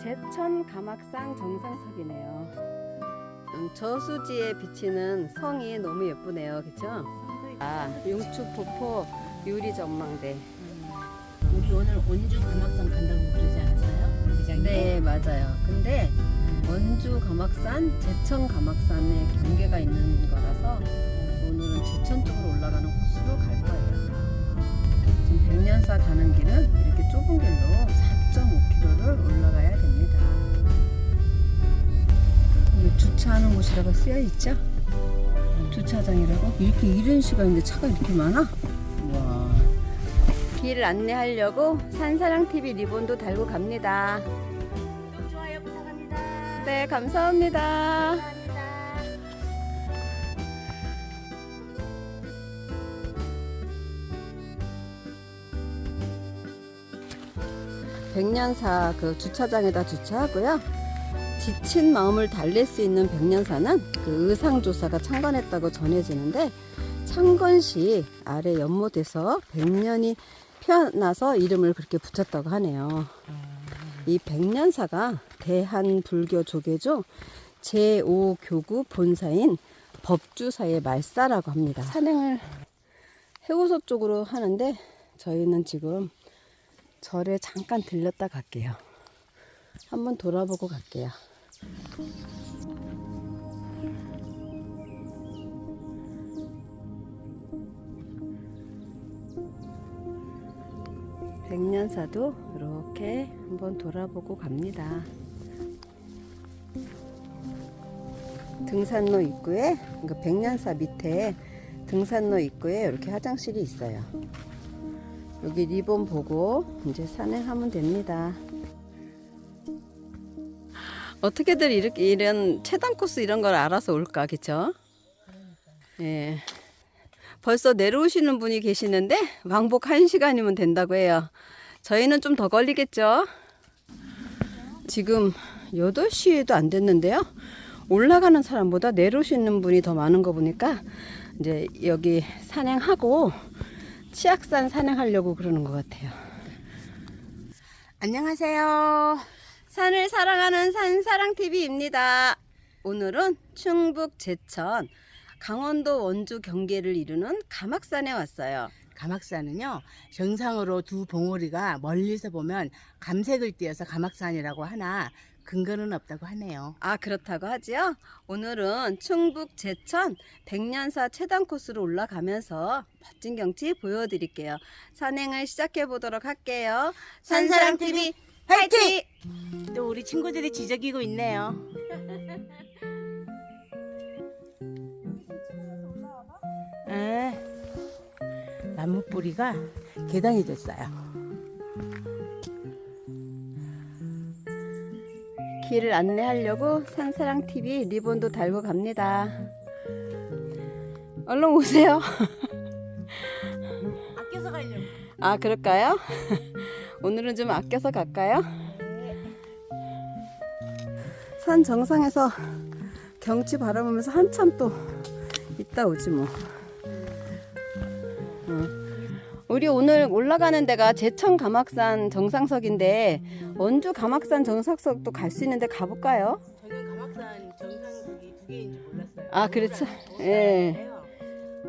제천 가막산 정상석이네요. 음, 저수지에 비치는 성이 너무 예쁘네요. 그쵸? 아, 용축폭포 유리 전망대. 우리 오늘 온주 가막산 간다고 그러지 않았어요? 네, 맞아요. 근데 원주 가막산, 제천 가막산에 경계가 있는 거라서 오늘은 제천 쪽으로 올라가는 코스로 갈 거예요. 지금 백년사 가는 길은 이렇게 좁은 길로 4.5km를 올라가야 됩니다. 주차하는 곳이라고 쓰여 있죠? 주차장이라고? 이렇게 이른 시간인데 차가 이렇게 많아? 와. 길을 안내하려고 산사랑 TV 리본도 달고 갑니다. 좋아요 부탁합니다. 네, 감사합니다. 백년사 그 주차장에다 주차하고요. 지친 마음을 달랠 수 있는 백년사는 그 의상조사가 창건했다고 전해지는데 창건 시 아래 연못에서 백년이 피어나서 이름을 그렇게 붙였다고 하네요. 이 백년사가 대한 불교 조계 중 제5교구 본사인 법주사의 말사라고 합니다. 산행을 해우소 쪽으로 하는데 저희는 지금 절에 잠깐 들렸다 갈게요. 한번 돌아보고 갈게요. 백년사도 이렇게 한번 돌아보고 갑니다. 등산로 입구에 그러니까 백년사 밑에 등산로 입구에 이렇게 화장실이 있어요. 여기 리본 보고 이제 산행하면 됩니다. 어떻게들 이렇게 이런 체담 코스 이런 걸 알아서 올까, 그쵸? 예. 벌써 내려오시는 분이 계시는데 왕복 1시간이면 된다고 해요. 저희는 좀 더 걸리겠죠? 지금 8시에도 안 됐는데요. 올라가는 사람보다 내려오시는 분이 더 많은 거 보니까 이제 여기 산행하고 치악산 산행하려고 그러는 것 같아요. 안녕하세요. 산을 사랑하는 산사랑TV입니다. 오늘은 충북 제천, 강원도 원주 경계를 이루는 가막산에 왔어요. 가막산은요 정상으로 두 봉우리가 멀리서 보면 감색을 띄어서 가막산이라고 하나 근거는 없다고 하네요. 아, 그렇다고 하지요? 오늘은 충북 제천 백년사 최단 코스로 올라가면서 멋진 경치 보여드릴게요. 산행을 시작해 보도록 할게요. 산사랑 TV 화이팅! 또 우리 친구들이 지저귀고 있네요. 에, 나무 뿌리가 계단이 됐어요. 길을 안내하려고 산사랑 TV 리본도 달고 갑니다. 얼른 오세요. 아껴서 가려고. 아, 그럴까요? 오늘은 좀 아껴서 갈까요? 산 정상에서 경치 바라보면서 한참 또 있다 오지 뭐. 응. 우리 오늘 올라가는 데가 제천 가막산 정상석인데 원주 가막산 정상석도 갈 수 있는데 가볼까요? 저는 가막산 정상석이 두 개인지 몰랐어요. 아, 그렇죠. 예.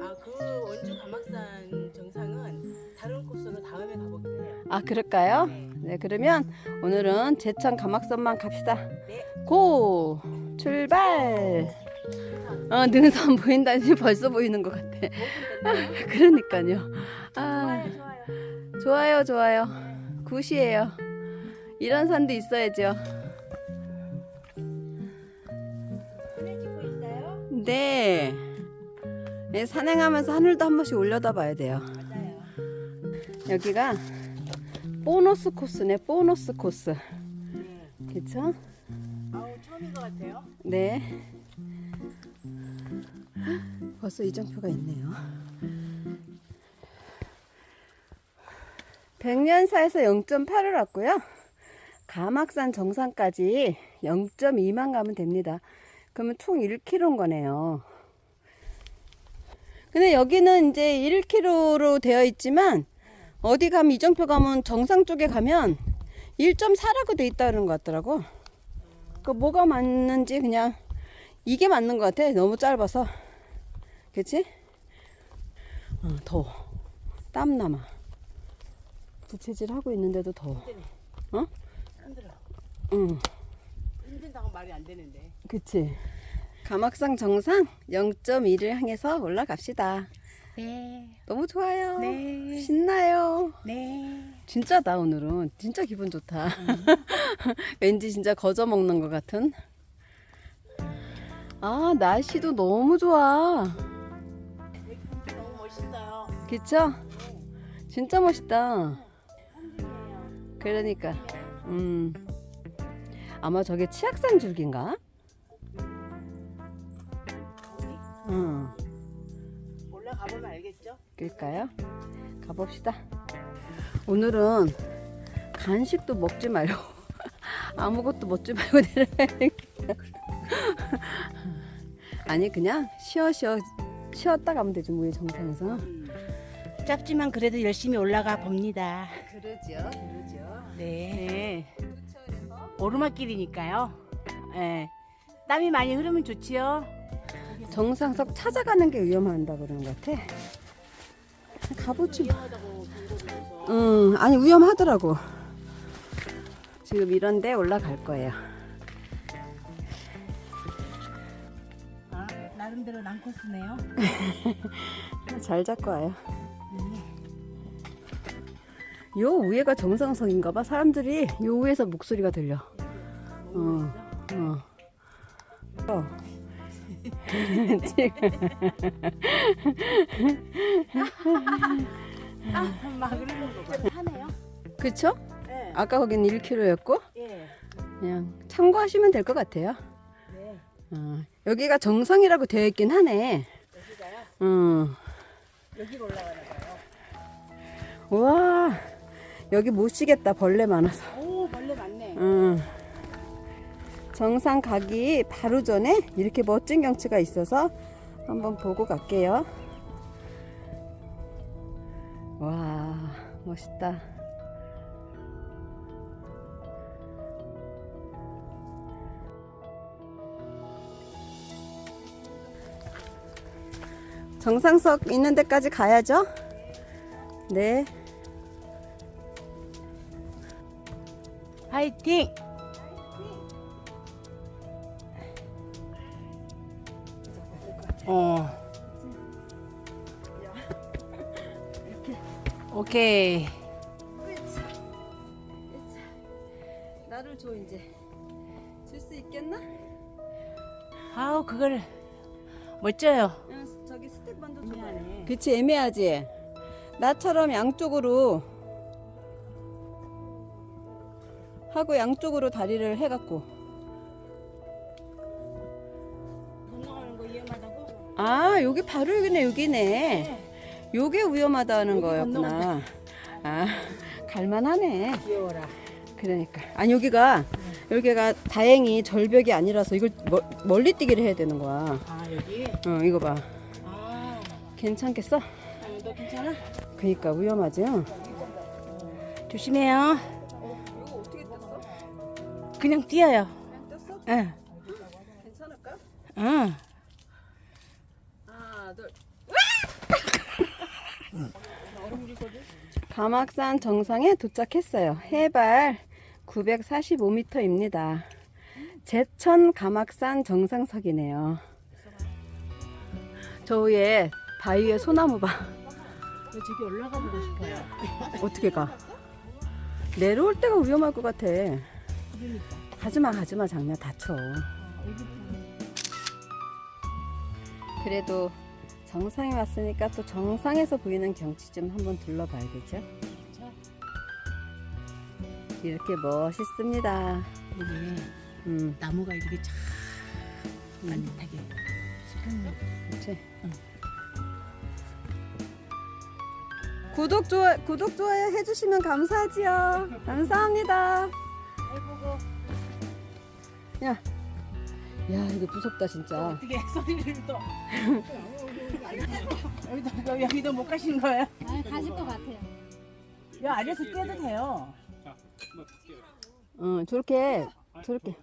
아, 그 원주 가막산 정상은 다른 코스로 다음에 해요. 아, 그럴까요? 네. 네, 그러면 오늘은 제천 가막산만 갑시다. 네. 고! 출발! 어, 능선 보인다니 벌써 보이는 것 같아. 그러니까요. 아, 좋아요, 좋아요. 좋아요, 좋아요. 굿이에요. 이런 산도 있어야죠. 하늘 찍고 있어요? 네. 네, 산행하면서 하늘도 한 번씩 올려다 봐야 돼요. 맞아요. 여기가 보너스 코스네, 보너스 코스. 네. 그쵸? 아우 처음인 것 같아요. 네. 벌써 이정표가 있네요. 백년사에서 0.8을 왔고요. 가막산 정상까지 0.2만 가면 됩니다. 그러면 총 1km인 거네요. 근데 여기는 이제 1km로 되어 있지만 어디 가면 이정표 가면 정상 쪽에 가면 1.4라고 돼 있다는 것 같더라고. 그 뭐가 맞는지 그냥 이게 맞는 것 같아. 너무 짧아서. 그치? 어, 더워. 땀 남아. 부채질 하고 있는데도 더워. 어? 힘들어. 응. 힘든다고 말이 안 되는데. 그치. 가막상 정상 0.2를 향해서 올라갑시다. 네. 너무 좋아요. 네. 신나요. 네. 진짜다 오늘은 진짜 기분 좋다. 왠지 진짜 거저 먹는 것 같은. 아 날씨도 너무 좋아. 그쵸? 진짜 멋있다. 그러니까 음 아마 저게 치악산 줄기인가? 응. 올라가 보면 알겠죠? 그럴까요? 가봅시다. 오늘은 간식도 먹지 말고 아무것도 먹지 말고 내려가야 아니 그냥 쉬어 쉬어 쉬었다 가면 되지 뭐의 정상에서. 짧지만 그래도 열심히 올라가 봅니다. 그러죠, 그러죠. 네. 오르막길이니까요. 예. 땀이 많이 흐르면 좋지요. 정상석 찾아가는 게 위험한다 그러는 것 같아. 가보지 뭐. 응, 아니 위험하더라고. 지금 이런데 올라갈 거예요. 아, 나름대로 난코스네요. 잘 잡고 와요. 요 위에가 정상석인가 봐. 사람들이 요 위에서 목소리가 들려. 어, 어. 어. 막 흐르는 거 봐. 하네요. 그쵸? 네. 아까 거긴 1km였고 예. 그냥 참고하시면 될 것 같아요. 네. 어, 여기가 정상이라고 되어 있긴 하네. 여기가요. 어. 여기로 올라가나 봐요. 와 여기 못 쉬겠다 벌레 많아서. 오, 벌레 많네. 음. 정상 가기 바로 전에 이렇게 멋진 경치가 있어서 한번 보고 갈게요. 와, 멋있다. 정상석 있는 데까지 가야죠? 네. 화이팅! 어. 오케이. 나를 줘 이제 줄 수 있겠나? 아우 그걸 멋져요. 응, 저기 스텝 먼저 미안해. 그치 애매하지. 나처럼 양쪽으로 하고 양쪽으로 다리를 해갖고 건너가는 거 위험하다고? 아 여기 바로 여기네 여기네. 네. 요게 위험하다는 거였구나. 아 갈만하네. 귀여워라. 그러니까 아니 여기가 여기가 다행히 절벽이 아니라서 이걸 멀, 멀리 뛰기를 해야 되는 거야. 아 여기? 어 이거 봐. 아, 괜찮겠어? 아, 너 괜찮아? 그니까 위험하지. 요 조심해요. 그냥 뛰어요. 그냥 떴어? 응. 괜찮을까? 응. 하나 둘. 가막산 정상에 도착했어요. 해발 945m입니다. 제천 가막산 정상석이네요. 저 위에 바위에 소나무 봐. 저 저기 올라가 보고 싶어요. 어떻게 가? 내려올 때가 위험할 것 같아. 그러니까. 가지마 가지마 장면 다쳐. 그래도 정상에 왔으니까 또 정상에서 보이는 경치 좀 한번 둘러봐야겠죠? 이렇게 멋있습니다. 여기 음, 나무가 이렇게 참 반듯하게 수평 그치? 구독 좋아 구독 좋아요 해주시면 감사하지요. 감사합니다. 야, 야 이거 무섭다 진짜. 어떻게 소리를 또 여기도 여기도 못 가시는 거예요? 아, 가실 것 같아요. 여 아래서 뛰어도 돼요. 자, 한번 볼게요. 응, 저렇게, 저렇게.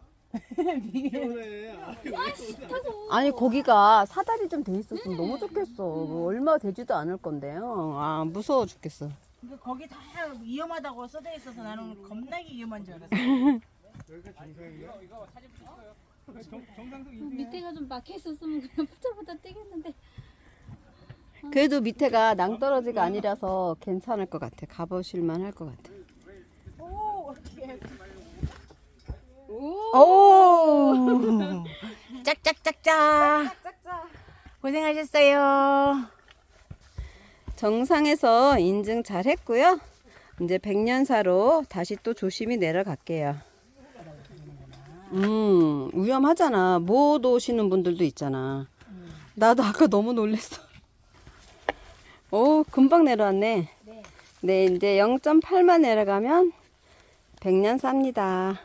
아니, 거기가 사다리 좀 돼 있었으면 너무 좋겠어. 뭐 얼마 되지도 않을 건데요. 아, 무서워 죽겠어. 근데 거기 다 위험하다고 써져 있어서 나는 겁나게 위험한 줄 알았어. 밑에가 좀 막혀 있었으면 그냥 포자보다 뛰겠는데 그래도 밑에가 낭떠러지가 아니라서 괜찮을 것 같아. 가보실만 할 것 같아. 오! 짝짝짝짝. 고생하셨어요. 정상에서 인증 잘 했고요. 이제 백년사로 다시 또 조심히 내려갈게요. 음, 위험하잖아. 못 오시는 분들도 있잖아. 나도 아까 너무 놀랬어. 오, 금방 내려왔네. 네, 이제 0.8만 내려가면 백년사입니다.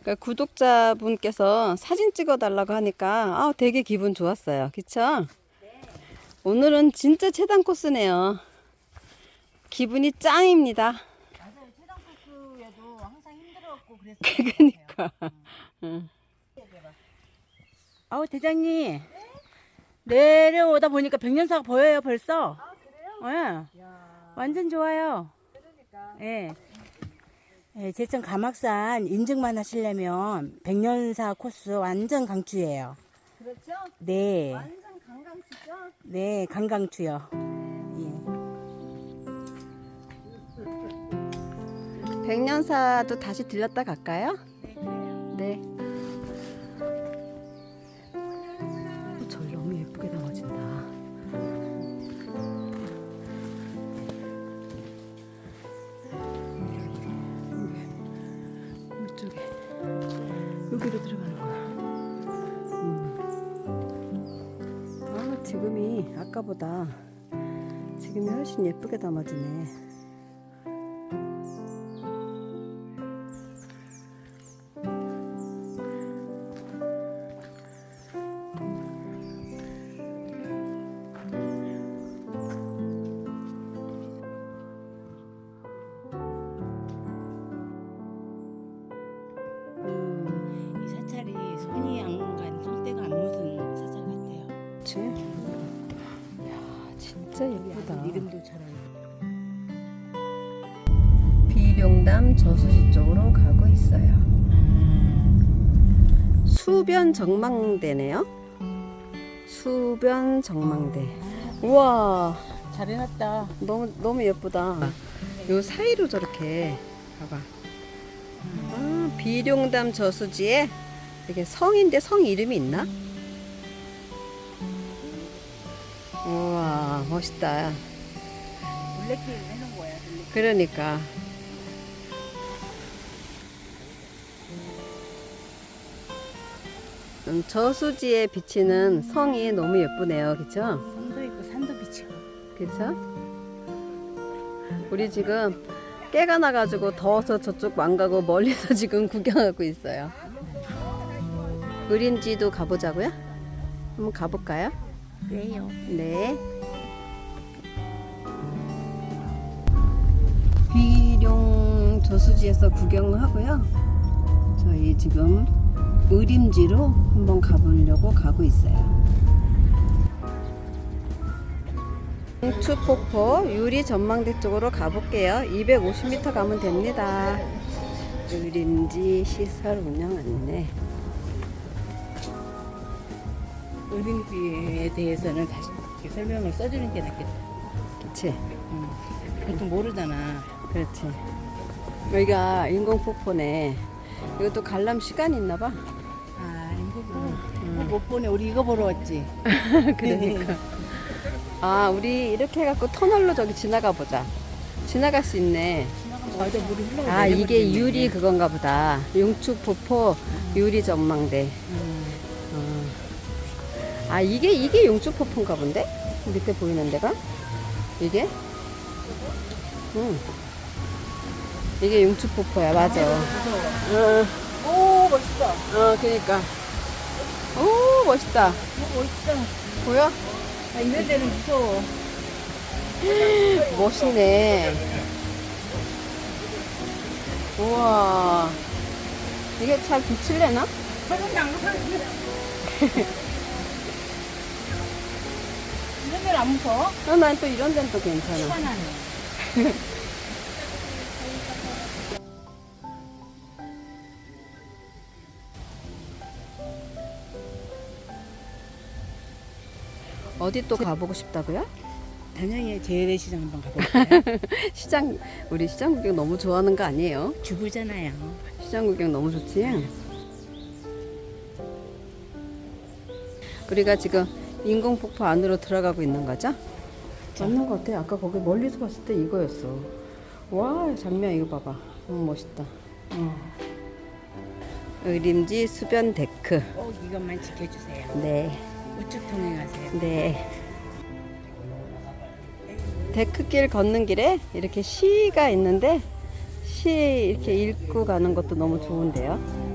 그러니까 구독자분께서 사진 찍어달라고 하니까 아, 되게 기분 좋았어요. 그쵸? 오늘은 진짜 최단 코스네요. 기분이 짱입니다. 맞아요. 최단 코스여도 항상 힘들었고 그랬어요. 그러니까. 응. 아우 대장님 내려오다 보니까 백년사가 보여요 벌써. 아 그래요? 예. 완전 좋아요. 그러니까. 예. 예, 제천 가막산 인증만 하시려면 백년사 코스 완전 강추예요. 그렇죠? 네, 완전 관광지죠? 네 강강추요. 예. 백년사도 다시 들렸다 갈까요? 네. 절 너무 예쁘게 담아진다. 여기로 들어가는 거야. 음. 아, 지금이 아까보다 지금이 훨씬 예쁘게 담아지네. 알고. 비룡담 저수지 쪽으로 가고 있어요. 수변 정망대네요. 수변 정망대. 우와, 잘 해놨다. 너무 너무 예쁘다. 요 사이로 저렇게 봐봐. 아, 비룡담 저수지에 이게 성인데 성 이름이 있나? 우와, 멋있다. 물레길 해놓은 거야. 물레길. 그러니까. 음, 저수지에 비치는 성이 너무 예쁘네요. 그쵸? 성도 있고 산도 비치고. 그쵸? 우리 지금 깨가 나가지고 더워서 저쪽 안 가고 멀리서 지금 구경하고 있어요. 의림지도 가보자고요? 한번 가볼까요? 그래요. 네. 저수지에서 구경을 하고요. 저희 지금 의림지로 한번 가보려고 가고 있어요. 홍추폭포 유리 전망대 쪽으로 가볼게요. 250m 가면 됩니다. 의림지 시설 운영 안내. 의림지에 대해서는 다시 설명을 써주는 게 낫겠다. 그치? 보통 모르잖아. 그렇지. 여기가 인공폭포네. 이것도 관람 시간이 있나 봐. 아, 이거 못 보네. 우리 이거 보러 왔지. 그러니까. 아, 우리 이렇게 해갖고 터널로 저기 지나가 보자. 지나갈 수 있네. 맞아, 물이 흘러가. 아, 이게 유리 그건가 보다. 용축폭포 유리 전망대. 음. 어. 아, 이게, 이게 용축폭포인가 본데? 밑에 보이는 데가? 이게? 응. 이게 용축폭포야, 맞아. 어, 오, 멋있다. 어, 그니까. 오, 멋있다. 오, 멋있다. 보여? 나 있는 데는 무서워. 멋있네. 우와. 이게 잘 비칠래나? 이런 데는 안 무서워? 어, 난또 이런 데는 또 괜찮아. 시원하네. 어디 또 가보고 싶다고요? 단양에 재래시장 한번 가볼까요? 시장, 우리 시장 구경 너무 좋아하는 거 아니에요? 주부잖아요. 시장 구경 너무 좋지? 우리가 지금 인공 폭포 안으로 들어가고 있는 거죠? 맞는 것 같아. 아까 거기 멀리서 봤을 때 이거였어. 와, 장면 이거 봐봐. 너무 멋있다. 어. 의림지 수변 데크. 꼭 이것만 지켜주세요. 네, 우측 통행하세요. 네. 데크길 걷는 길에 이렇게 시가 있는데 시 이렇게 읽고 가는 것도 너무 좋은데요.